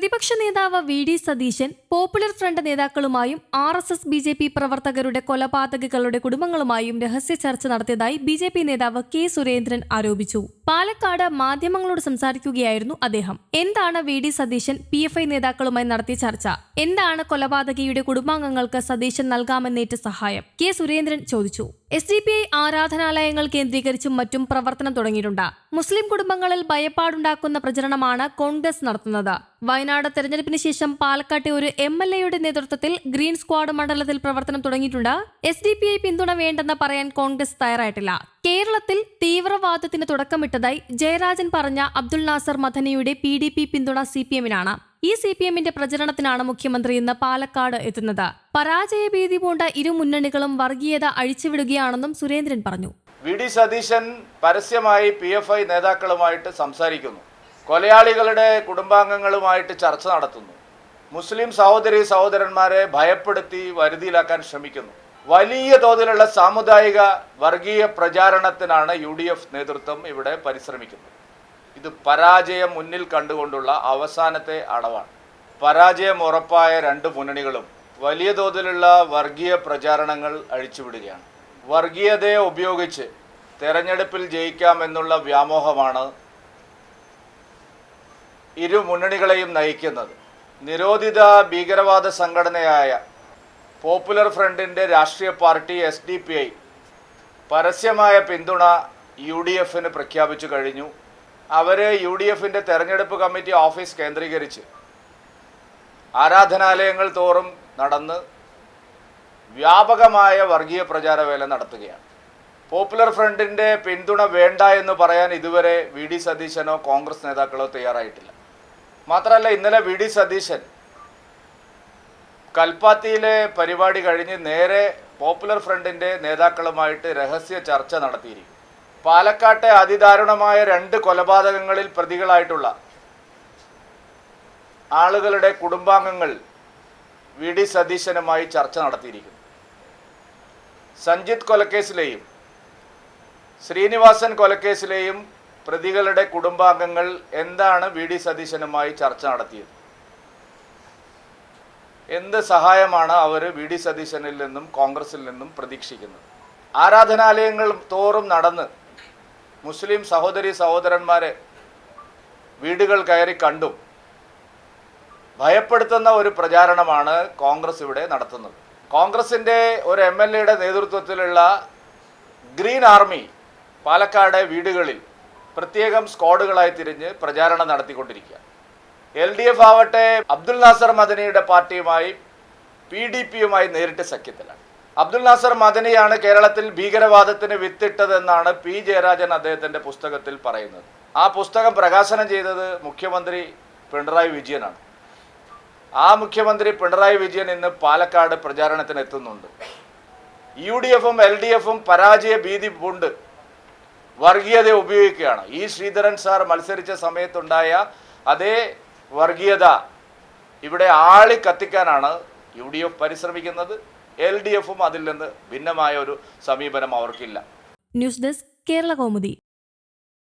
പ്രതിപക്ഷ നേതാവ് V D Satheesan popular front നേതാക്കളുമായും R S S B J P പ്രവർത്തകരുടെ കൊലപാതകങ്ങളുടെ കുടുംബങ്ങളുമായും രഹസ്യ ചർച്ച നടത്തിയതായി ബി ജെ പി നേതാവ് കെ സുരേന്ദ്രൻ ആരോപിച്ചു. പാലക്കാട് മാധ്യമങ്ങളോട് സംസാരിക്കുകയായിരുന്നു അദ്ദേഹം. എന്താണ് V D Satheesan P F I നേതാക്കളുമായി നടത്തിയ ചർച്ച? എന്താണ് കൊലപാതകിയുടെ കുടുംബാംഗങ്ങൾക്ക് സതീശൻ നൽകാമെന്നേറ്റ സഹായം? കെ സുരേന്ദ്രൻ ചോദിച്ചു. എസ് ഡി പി ഐ ആരാധനാലയങ്ങൾ കേന്ദ്രീകരിച്ചും മറ്റും പ്രവർത്തനം തുടങ്ങിയിട്ടുണ്ട്. മുസ്ലിം കുടുംബങ്ങളിൽ ഭയപ്പാടുണ്ടാക്കുന്ന പ്രചരണമാണ് കോൺഗ്രസ് നടത്തുന്നത്. വയനാട് തെരഞ്ഞെടുപ്പിന് ശേഷം പാലക്കാട്ടെ ഒരു എം എൽ എയുടെ നേതൃത്വത്തിൽ ഗ്രീൻ സ്ക്വാഡ് മണ്ഡലത്തിൽ പ്രവർത്തനം തുടങ്ങിയിട്ടുണ്ട്. എസ് ഡി പി ഐ പിന്തുണ വേണ്ടെന്ന് പറയാൻ കോൺഗ്രസ് തയ്യാറായിട്ടില്ല. കേരളത്തിൽ തീവ്രവാദത്തിന് തുടക്കമിട്ടതായി ജയരാജൻ പറഞ്ഞ അബ്ദുൾ നാസർ മദനിയുടെ പി ഡി പി പിന്തുണ സി പി എമ്മിനാണ് ഈ സി പി എമ്മിന്റെ പ്രചരണത്തിനാണ് മുഖ്യമന്ത്രി ഇന്ന് പാലക്കാട് എത്തുന്നത്. പരാജയഭീതി പൂണ്ട ഇരു മുന്നണികളും വർഗീയത അഴിച്ചുവിടുകയാണെന്നും സുരേന്ദ്രൻ പറഞ്ഞു. വി ഡി സതീശൻ പരസ്യമായി പി എഫ് ഐ നേതാക്കളുമായിട്ട് സംസാരിക്കുന്നു. കൊലയാളികളുടെ കുടുംബാംഗങ്ങളുമായിട്ട് ചർച്ച നടത്തുന്നു. മുസ്ലിം സഹോദരി സഹോദരന്മാരെ ഭയപ്പെടുത്തി വരുതിയിലാക്കാൻ ശ്രമിക്കുന്നു. വലിയ തോതിലുള്ള സാമുദായിക വർഗീയ പ്രചാരണത്തിനാണ് യു ഡി എഫ് നേതൃത്വം ഇവിടെ പരിശ്രമിക്കുന്നത്. ഇത് പരാജയം മുന്നിൽ കണ്ടുകൊണ്ടുള്ള അവസാനത്തെ അടവാണ്. പരാജയം ഉറപ്പായ രണ്ട് മുന്നണികളും വലിയ തോതിലുള്ള വർഗീയ പ്രചാരണങ്ങൾ അഴിച്ചുവിടുകയാണ്. വർഗീയതയെ ഉപയോഗിച്ച് തെരഞ്ഞെടുപ്പിൽ ജയിക്കാമെന്നുള്ള വ്യാമോഹമാണ് ഇരു മുന്നണികളെയും നയിക്കുന്നത്. നിരോധിത ഭീകരവാദ സംഘടനയായ പോപ്പുലർ ഫ്രണ്ടിന്റെ രാഷ്ട്രീയ party S D P I പരസ്യമായ പിന്തുണ യു ഡി എഫിന് പ്രഖ്യാപിച്ചു കഴിഞ്ഞു. അവർ യു ഡി എഫിന്റെ തെരഞ്ഞെടുപ്പ് കമ്മിറ്റി ഓഫീസ് കേന്ദ്രീകരിച്ച് ആരാധനാലയങ്ങൾ തോറും നടന്ന് വ്യാപകമായ വർഗീയ പ്രചാരവേല നടത്തുകയാണ്. പോപ്പുലർ ഫ്രണ്ടിന്റെ പിന്തുണ വേണ്ട എന്ന് പറയാൻ ഇതുവരെ വി ഡി സതീശനോ കോൺഗ്രസ് നേതാക്കളോ തയ്യാറായിട്ടില്ല. മാത്രമല്ല ഇന്നലെ വി ഡി സതീശൻ കൽപ്പാത്തിയിലെ പരിപാടി കഴിഞ്ഞ് നേരെ പോപ്പുലർ ഫ്രണ്ടിന്റെ നേതാക്കളുമായിട്ട് രഹസ്യ ചർച്ച നടത്തിയിരിക്കും പാലക്കാട്ടെ അതിദാരുണമായ രണ്ട് കൊലപാതകങ്ങളിൽ പ്രതികളായിട്ടുള്ള ആളുകളുടെ കുടുംബാംഗങ്ങൾ വി ഡി സതീശനുമായി ചർച്ച നടത്തിയിരിക്കുന്നു. സഞ്ജിത് കൊലക്കേസിലെയും ശ്രീനിവാസൻ കൊലക്കേസിലെയും പ്രതികളുടെ കുടുംബാംഗങ്ങൾ എന്താണ് വി ഡി സതീശനുമായി ചർച്ച നടത്തിയത്? എന്ത് സഹായമാണ് അവർ വി ഡി സതീശനിൽ നിന്നും കോൺഗ്രസിൽ നിന്നും പ്രതീക്ഷിക്കുന്നത്? ആരാധനാലയങ്ങൾ തോറും നടന്ന് മുസ്ലിം സഹോദരി സഹോദരന്മാരെ വീടുകൾ കയറി കണ്ടും ഭയപ്പെടുത്തുന്ന ഒരു പ്രചാരണമാണ് കോൺഗ്രസ് ഇവിടെ നടത്തുന്നത്. കോൺഗ്രസിന്റെ ഒരു എം എൽ എയുടെ നേതൃത്വത്തിലുള്ള ഗ്രീൻ ആർമി പാലക്കാട് വീടുകളിൽ പ്രത്യേകം സ്ക്വാഡുകളായി തിരിഞ്ഞ് പ്രചാരണം നടത്തിക്കൊണ്ടിരിക്കുക. എൽ ഡി എഫ് ആവട്ടെ അബ്ദുൽ നാസർ മദനിയുടെ പാർട്ടിയുമായി പി ഡി പിയുമായി നേരിട്ട് സഖ്യത്തിലാണ്. അബ്ദുൽ നാസർ മദനിയാണ് കേരളത്തിൽ ഭീകരവാദത്തിന് വിത്തിട്ടതെന്നാണ് പി ജയരാജൻ അദ്ദേഹത്തിന്റെ പുസ്തകത്തിൽ പറയുന്നത്. ആ പുസ്തകം പ്രകാശനം ചെയ്തത് മുഖ്യമന്ത്രി പിണറായി വിജയനാണ്. ആ മുഖ്യമന്ത്രി പിണറായി വിജയൻ ഇന്ന് പാലക്കാട് പ്രചാരണത്തിന് എത്തുന്നുണ്ട് യു ഡി എഫും എൽ ഡി എഫും പരാജയ ഭീതി പൂണ്ട് വർഗീയത ഉപയോഗിക്കുകയാണ്. ഈ ശ്രീധരൻ സാർ മത്സരിച്ച സമയത്തുണ്ടായ അതേ വർഗീയത ഇവിടെ ആളി കത്തിക്കാനാണ് യു ഡി എഫ് പരിശ്രമിക്കുന്നത്. എൽ ഡി എഫും അതിൽ നിന്ന് ഭിന്നമായ ഒരു സമീപനം അവർക്കില്ല. News desk Kerala Kaumudi.